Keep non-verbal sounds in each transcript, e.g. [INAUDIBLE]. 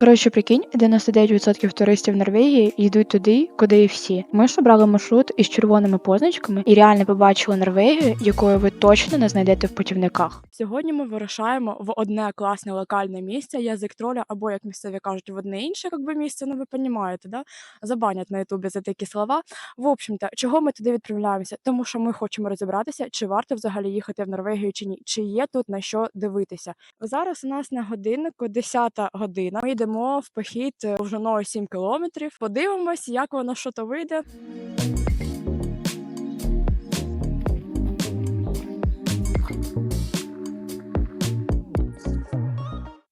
Коротше, прикинь, 99% туристів Норвегії йдуть туди, куди і всі. Ми ж обрали маршрут із червоними позначками і реально побачили Норвегію, якої ви точно не знайдете в путівниках. Сьогодні ми вирушаємо в одне класне локальне місце, язик троля, або як місцеві кажуть, в одне інше, як би місце, ну ви розумієте, да? Забанять на Ютубі за такі слова. В общем-то, чого ми туди відправляємося? Тому що ми хочемо розібратися, чи варто взагалі їхати в Норвегію чи ні, чи є тут на що дивитися. Зараз у нас на годиннику 10 година. Ми йдемо в похід е, довжиною 7 кілометрів. Подивимось, як воно що то вийде.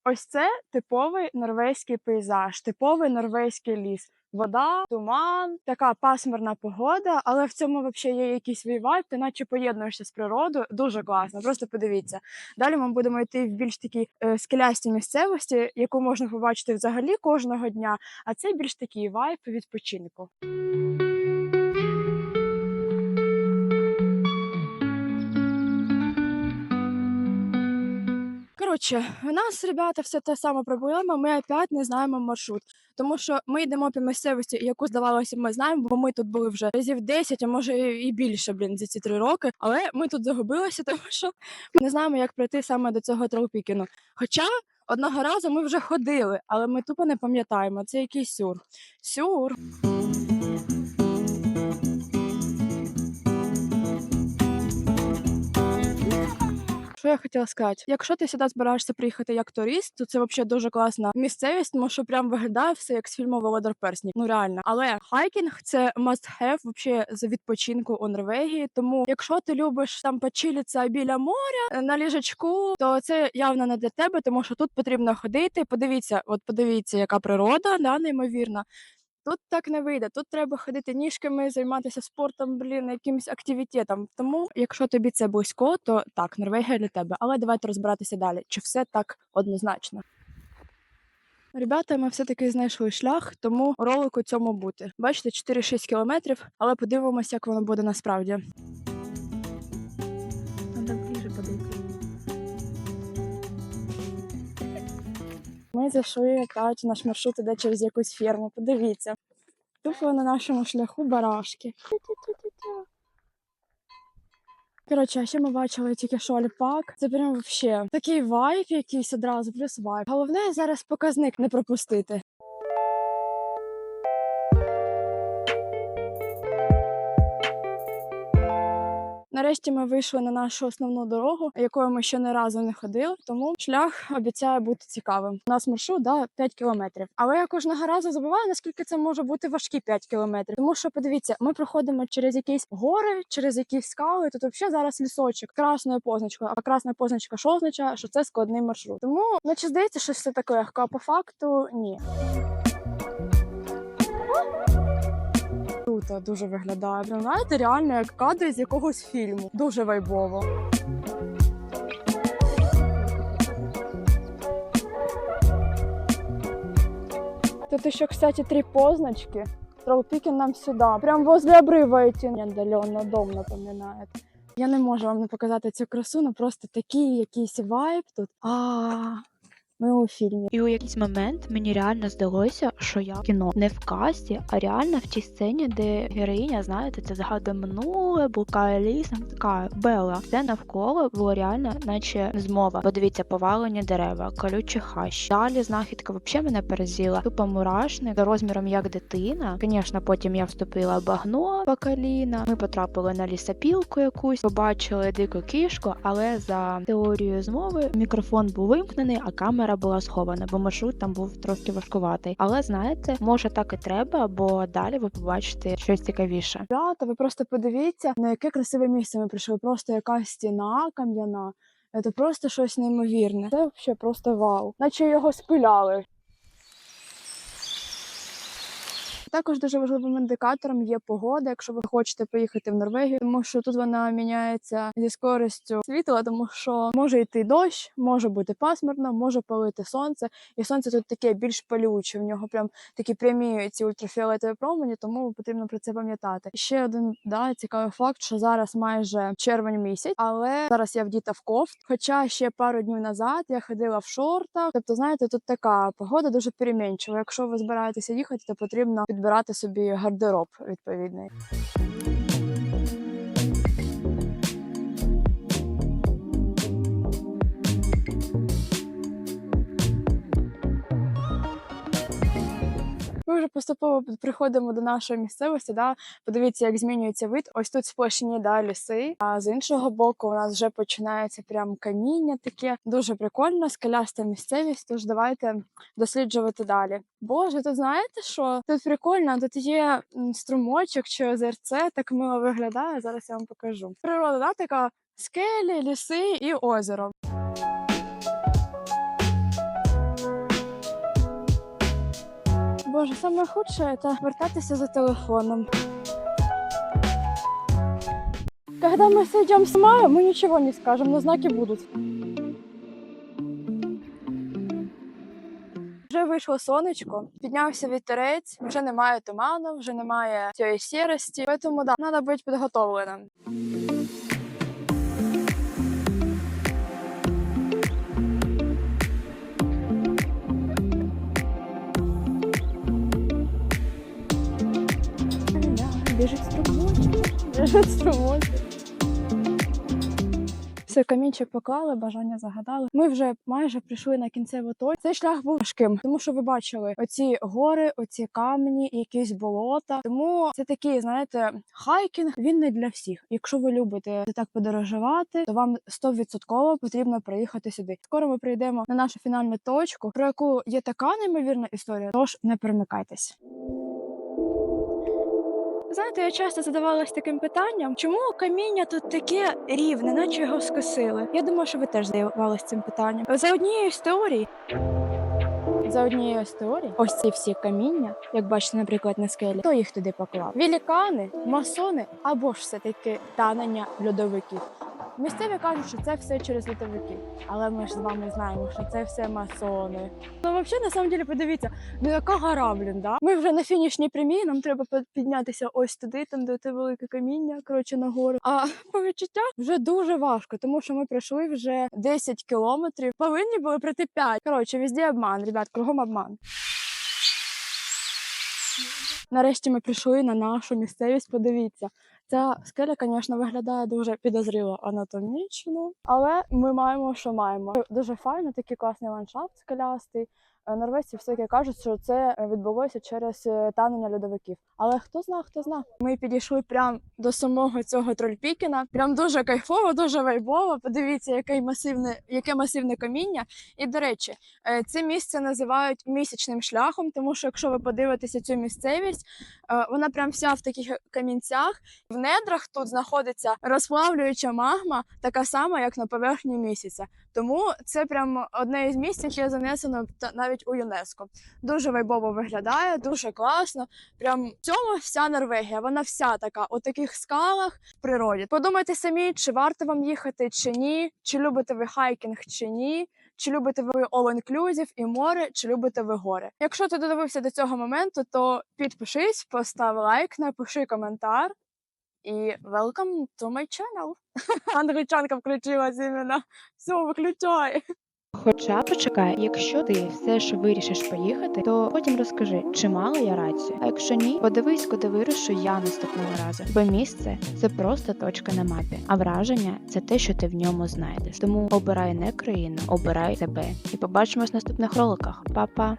Ось це типовий норвезький пейзаж, типовий норвезький ліс. Вода, туман, така пасмурна погода, але в цьому взагалі є якийсь свій ти наче поєднуєшся з природою. Дуже класно. Просто подивіться. Далі ми будемо йти в більш такі е, скелясті місцевості, яку можна побачити взагалі кожного дня. А це більш такий вайб відпочинку. Коротше, у нас, ребята, все та сама проблема. Ми опять не знаємо маршрут. Тому що ми йдемо по місцевості, яку здавалося, ми знаємо, бо ми тут були вже разів 10, а може і більше, блін, за ці три роки. Але ми тут загубилися, [LAUGHS] тому що ми не знаємо, як пройти саме до цього Тролпікіну. Хоча одного разу ми вже ходили, але ми тупо не пам'ятаємо. Це якийсь сюр. Сюр. Що я хотіла сказати? Якщо ти сюди збираєшся приїхати як турист, то це взагалі дуже класна місцевість, тому що прям виглядає все як з фільму Володар Перснів. Ну реально. Але хайкінг це must have вообще з відпочинку у Норвегії. Тому, якщо ти любиш там почилитися біля моря е, на ліжачку, то це явно не для тебе, тому що тут потрібно ходити. Подивіться, от подивіться, яка природа, да, неймовірна. Тут так не вийде. Тут треба ходити ніжками, займатися спортом, блін, якимось активітетом. Тому, якщо тобі це близько, то так, Норвегія для тебе. Але давайте розбиратися далі. Чи все так однозначно? Ребята, ми все-таки знайшли шлях, тому ролику цьому бути. Бачите, 4-6 кілометрів, але подивимося, як воно буде насправді. Ми зайшли опять, наш маршрут іде через якусь ферму. Подивіться. Тупо на нашому шляху барашки. Коротше, а ще ми бачили тільки що альпак. Це прям вообще такий вайб якийсь одразу, плюс вайб. Головне зараз показник не пропустити. Нарешті ми вийшли на нашу основну дорогу, якою ми ще не разу не ходили, тому шлях обіцяє бути цікавим. У нас маршрут да, 5 кілометрів. Але я кожного разу забуваю, наскільки це може бути важкі 5 кілометрів. Тому що подивіться, ми проходимо через якісь гори, через якісь скали. Тут взагалі зараз лісочок красною позначкою. А красна позначка що означає, що це складний маршрут. Тому наче здається, що все так легко, а по факту ні. Круто дуже виглядає. Прям знаєте, реально як кадри з якогось фільму. Дуже вайбово. Тут еще, кстати, три позначки. Троупикин нам сюда. Прям возле обрыва идти. Отдаленно дом напоминает. Я не можу вам не показати цю красу, ну просто такий якийсь вайб тут. А, ми у фільмі. І у якийсь момент мені реально здалося, що я в кіно не в касті, а реально в тій сцені, де героїня, знаєте, це згадує минуле, блукає лісом, така Белла. Це навколо було реально, наче змова. Подивіться, повалені дерева, колючі хащі. Далі знахідка взагалі мене перезіла. Тупо мурашник за розміром як дитина. Звісно, потім я вступила в багно по коліна. Ми потрапили на лісопілку якусь, побачили дику кішку, але за теорією змови мікрофон був вимкнений, а камера була схована, бо маршрут там був трошки важкуватий. Але знаєте, може так і треба, бо далі ви побачите щось цікавіше. Ребята, ви просто подивіться, на яке красиве місце ми прийшли. Просто якась стіна кам'яна. Це просто щось неймовірне. Це взагалі просто вау. Наче його спиляли. Також дуже важливим індикатором є погода, якщо ви хочете поїхати в Норвегію, тому що тут вона міняється зі скоростю світла, тому що може йти дощ, може бути пасмурно, може палити сонце, і сонце тут таке більш палюче. В нього прям такі прямі ці ультрафіолетові промені, тому потрібно про це пам'ятати. Ще один да, цікавий факт, що зараз майже червень місяць, але зараз я вдіта в кофт. Хоча ще пару днів назад я ходила в шортах. Тобто, знаєте, тут така погода дуже перемінчива. Якщо ви збираєтеся їхати, то потрібно підбирати собі гардероб відповідний. Ми вже поступово приходимо до нашої місцевості. Да? Подивіться, як змінюється вид. Ось тут сплошні да, ліси. А з іншого боку, у нас вже починається прям каміння таке. Дуже прикольно, скеляста місцевість. Тож давайте досліджувати далі. Боже, тут знаєте що? Тут прикольно, тут є струмочок чи озерце, так мило виглядає. Зараз я вам покажу. Природа, да, така скелі, ліси і озеро. Боже, саме худшее это вертатися за телефоном. Когда мы сойдем с мая, мы ничего не скажем, но знаки будут. Вже вийшло сонечко, піднявся вітерець, вже немає туману, вже немає цієї сірості. Тому да, треба бути підготовленим. Все, камінчик поклали, бажання загадали. Ми вже майже прийшли на кінцеву точку. Цей шлях був важким, тому що ви бачили оці гори, оці камені, якісь болота. Тому це такий, знаєте, хайкінг. Він не для всіх. Якщо ви любите так подорожувати, то вам 100% потрібно приїхати сюди. Скоро ми прийдемо на нашу фінальну точку, про яку є така неймовірна історія. Тож не перемикайтесь. Знаєте, я часто задавалась таким питанням, чому каміння тут таке рівне, наче його скосили. Я думаю, що ви теж задавались цим питанням. За однією з теорій. За однією з теорій, ось ці всі каміння, як бачите, наприклад, на скелі, хто їх туди поклав? Велікани, масони або ж все-таки танення льодовиків. Місцеві кажуть, що це все через льодовики, але ми ж з вами знаємо, що це все масони. Ну, взагалі, на самом деле, подивіться, ну яка гора, блін, да? Ми вже на фінішній прямій, нам треба піднятися ось туди, там де те велике каміння, коротше, на гору. А [LAUGHS] по відчуттях вже дуже важко, тому що ми пройшли вже 10 кілометрів. Повинні були пройти 5. Коротше, везде обман, ребят, кругом обман. Нарешті ми прийшли на нашу місцевість. Подивіться, ця скеля, звісно, виглядає дуже підозріло анатомічно, але ми маємо, що маємо. Дуже файно, такий класний ландшафт скелястий. Е, Норвежці все-таки кажуть, що це е, відбулося через е, танення льодовиків. Але хто зна, хто зна. Ми підійшли прямо до самого цього трольпікіна. Прям дуже кайфово, дуже вайбово. Подивіться, яке масивне, яке масивне каміння. І до речі, це місце називають місячним шляхом, тому що якщо ви подивитеся цю місцевість, вона прям вся в таких камінцях. В недрах тут знаходиться розплавлююча магма, така сама, як на поверхні місяця. Тому це прям одне із місць, яке занесено та- навіть у ЮНЕСКО. Дуже вайбово виглядає, дуже класно. Прям в цьому вся Норвегія. Вона вся така у таких скалах в природі. Подумайте самі, чи варто вам їхати, чи ні, чи любите ви хайкінг, чи ні. Чи любите ви all-inclusive і море, чи любите ви гори? Якщо ти додивився до цього моменту, то підпишись, постав лайк, напиши коментар. І welcome to my channel. [LAUGHS] Англічанка включилась іменно. Все, виключай. Хоча почекай, якщо ти все ж вирішиш поїхати, то потім розкажи, чи мала я рацію. А якщо ні, подивись, куди вирушу я наступного разу. Бо місце це просто точка на мапі, а враження це те, що ти в ньому знайдеш. Тому обирай не країну, обирай себе. І побачимось в наступних роликах. Па-па!